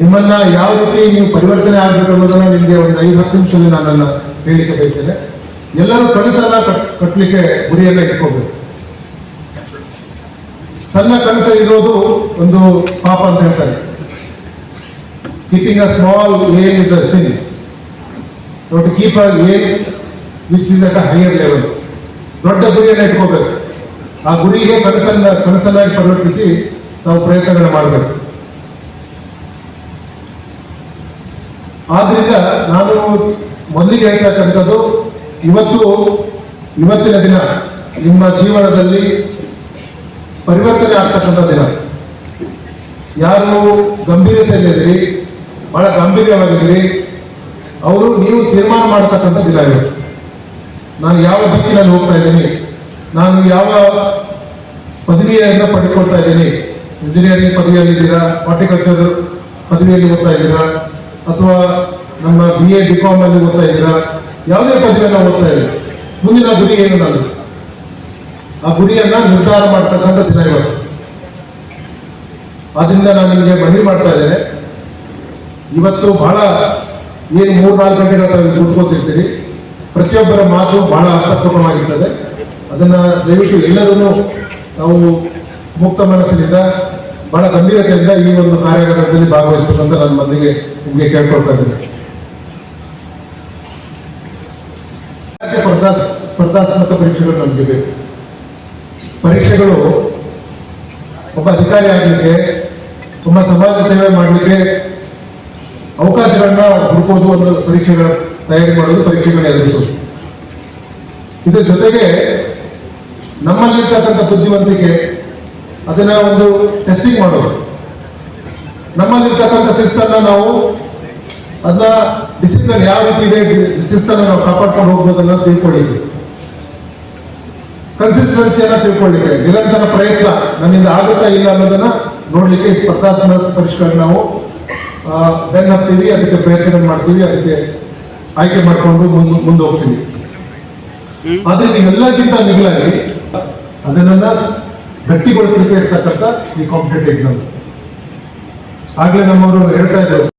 ನಿಮ್ಮನ್ನ ಯಾವ ರೀತಿ ನೀವು ಪರಿವರ್ತನೆ ಆಗಬೇಕು ಅನ್ನೋದನ್ನ ನಿಮಗೆ ಒಂದು ಐದು, ಹತ್ತು ನಿಮಿಷದಲ್ಲಿ ನನ್ನನ್ನು ಹೇಳಿಕೆ ಬಯಸ್ತೇನೆ ಎಲ್ಲರೂ ಕನಸನ್ನ ಕಟ್ ಕಟ್ಟಲಿಕ್ಕೆ ಗುರಿಯನ್ನ ಇಟ್ಕೋಬೇಕು. ಸಣ್ಣ ಕನಸು ಇರೋದು ಒಂದು ಪಾಪ ಅಂತ ಹೇಳ್ತಾರೆ. Keeping a small aim is a sin to keep a aim which is at a higher level ದೊಡ್ಡ ಗುರಿಯನ್ನು ಇಟ್ಕೋಬೇಕು. ಆ ಗುರಿಗೆ ಕನಸನ್ನ, ಕನಸನ್ನಾಗಿ ಪರಿವರ್ತಿಸಿ ನಾವು ಪ್ರಯತ್ನಗಳನ್ನ ಮಾಡಬೇಕು. ಆದ್ರಿಂದ ನಾನು ಮೊದಲಿಗೆ ಹೇಳ್ತಕ್ಕಂಥದ್ದು, ಇವತ್ತು, ಇವತ್ತಿನ ದಿನ, ನಿಮ್ಮ ಜೀವನದಲ್ಲಿ ಪರಿವರ್ತನೆ ಆಗ್ತಕ್ಕಂಥ ದಿನ. ಯಾರು ಗಂಭೀರತೆಯಲ್ಲಿದ್ದೀರಿ, ಬಹಳ ಗಾಂಭೀರ್ಯವಾಗಿದ್ದೀರಿ ಅವರು ನೀವು ತೀರ್ಮಾನ ಮಾಡ್ತಕ್ಕಂಥ ದಿನ ಇವತ್ತು ನಾನು ಯಾವ ದಿಕ್ಕಿನಲ್ಲಿ ಹೋಗ್ತಾ ಇದ್ದೀನಿ, ನಾನು ಯಾವ ಪದವಿಯನ್ನು ಪಡೆದುಕೊಳ್ತಾ ಇದ್ದೀನಿ ಇಂಜಿನಿಯರಿಂಗ್ ಪದವಿಯಲ್ಲಿದ್ದೀರಾ ಹಾರ್ಟಿಕಲ್ಚರ್ ಪದವಿಯಲ್ಲಿ ಹೋಗ್ತಾ ಇದ್ದೀರಾ ಅಥವಾ ನಮ್ಮ ಬಿ ಎ ಬಿ ಕಾಮ್ ಅಲ್ಲಿ ಓದ್ತಾ ಇದ್ದೀರಾ? ಯಾವುದೇ ಪದವಿಯನ್ನು ಓದ್ತಾ ಇದೆ ಮುಂದಿನ ಗುರಿ ಏನು ನಾನು ಆ ಗುರಿಯನ್ನ ನಿರ್ಧಾರ ಮಾಡ್ತಕ್ಕಂಥ ದಿನ ಇವತ್ತು. ಆದ್ದರಿಂದ ನಾನು ನಿಮಗೆ ಮನವಿ ಮಾಡ್ತಾ ಇದ್ದೇನೆ. ಇವತ್ತು ಬಹಳ ಏನು ಮೂರ್ನಾಲ್ಕು ಗಂಟೆಗಳ ತಾವು ಕೂತ್ಕೋತಿರ್ತೀರಿ. ಪ್ರತಿಯೊಬ್ಬರ ಮಾತು ಬಹಳ ಅರ್ಥಪೂರ್ಣವಾಗಿರ್ತದೆ. ಅದನ್ನ ದಯವಿಟ್ಟು ಎಲ್ಲರನ್ನೂ ನಾವು ಮುಕ್ತ ಮನಸ್ಸಿನಿಂದ ಬಹಳ ಗಂಭೀರತೆಯಿಂದ ಈ ಒಂದು ಕಾರ್ಯಕ್ರಮದಲ್ಲಿ ಭಾಗವಹಿಸಬೇಕಂತ ನನ್ನ ಮಂದಿಗೆ ನಿಮಗೆ ಕೇಳ್ಕೊಳ್ತಾ ಇದ್ದೀನಿ. ಸ್ಪರ್ಧಾ ಸ್ಪರ್ಧಾತ್ಮಕ ಪರೀಕ್ಷೆಗಳು ನಮಗೆ ಬೇಕು ಪರೀಕ್ಷೆಗಳು ಒಬ್ಬ ಅಧಿಕಾರಿ ಆಗಲಿಕ್ಕೆ, ಒಬ್ಬ ಸಮಾಜ ಸೇವೆ ಮಾಡಲಿಕ್ಕೆ ಅವಕಾಶಗಳನ್ನ ಹುಡುಕೋದು ಒಂದು ಪರೀಕ್ಷೆಗಳ ತಯಾರಿ ಮಾಡೋದು ಪರೀಕ್ಷೆಗಳನ್ನ ಎದುರಿಸೋದು ಇದ್ರ ಜೊತೆಗೆ ನಮ್ಮಲ್ಲಿರ್ತಕ್ಕಂಥ ಬುದ್ಧಿವಂತಿಕೆ ಅದನ್ನ ಒಂದು ಟೆಸ್ಟಿಂಗ್ ಮಾಡೋದು. ನಮ್ಮಲ್ಲಿರ್ತಕ್ಕಂಥ ಶಿಸ್ತನ್ನ ನಾವು ಅದನ್ನ ಡಿಸಿಪ್ಲಿನ್ ಯಾವ ರೀತಿ ಇದೆ ಶಿಸ್ತನ್ನ ನಾವು ಕಾಪಾಡ್ಕೊಂಡು ಹೋಗ್ಬೋದನ್ನ ತಿಳ್ಕೊಳ್ಳಿಕ್ಕೆ. ಕನ್ಸಿಸ್ಟೆನ್ಸಿಯನ್ನ ತಿಳ್ಕೊಳ್ಳಿಕ್ಕೆ. ನಿರಂತರ ಪ್ರಯತ್ನ ನನ್ನಿಂದ ಆಗುತ್ತಾ ಇಲ್ಲ ಅನ್ನೋದನ್ನ ನೋಡ್ಲಿಕ್ಕೆ ಸ್ಪರ್ಧಾತ್ಮಕ ಪರಿಷ್ಕಾರ ನಾವು ಬೆನ್ನ ಹತ್ತೀವಿ ಅದಕ್ಕೆ ಪ್ರಯತ್ನ ಮಾಡ್ತೀವಿ ಅದಕ್ಕೆ ಆಯ್ಕೆ ಮಾಡಿಕೊಂಡು ಮುಂದೆ ಮುಂದೆ ಹೋಗ್ತೀವಿ ಆದ್ರೆ ಎಲ್ಲಕ್ಕಿಂತ ಮಿಗಿಲಾಗಿ ಅದನ್ನ ಗಟ್ಟಿಗೊಳಿಸಲಿಕ್ಕೆ ಇರ್ತಕ್ಕಂಥ ಈ ಕಾಂಪಿಟೇಟಿವ್ ಎಕ್ಸಾಮ್ಸ್ ಆಗಲೇ ನಮ್ಮವರು ಹೇಳ್ತಾ ಇದ್ರು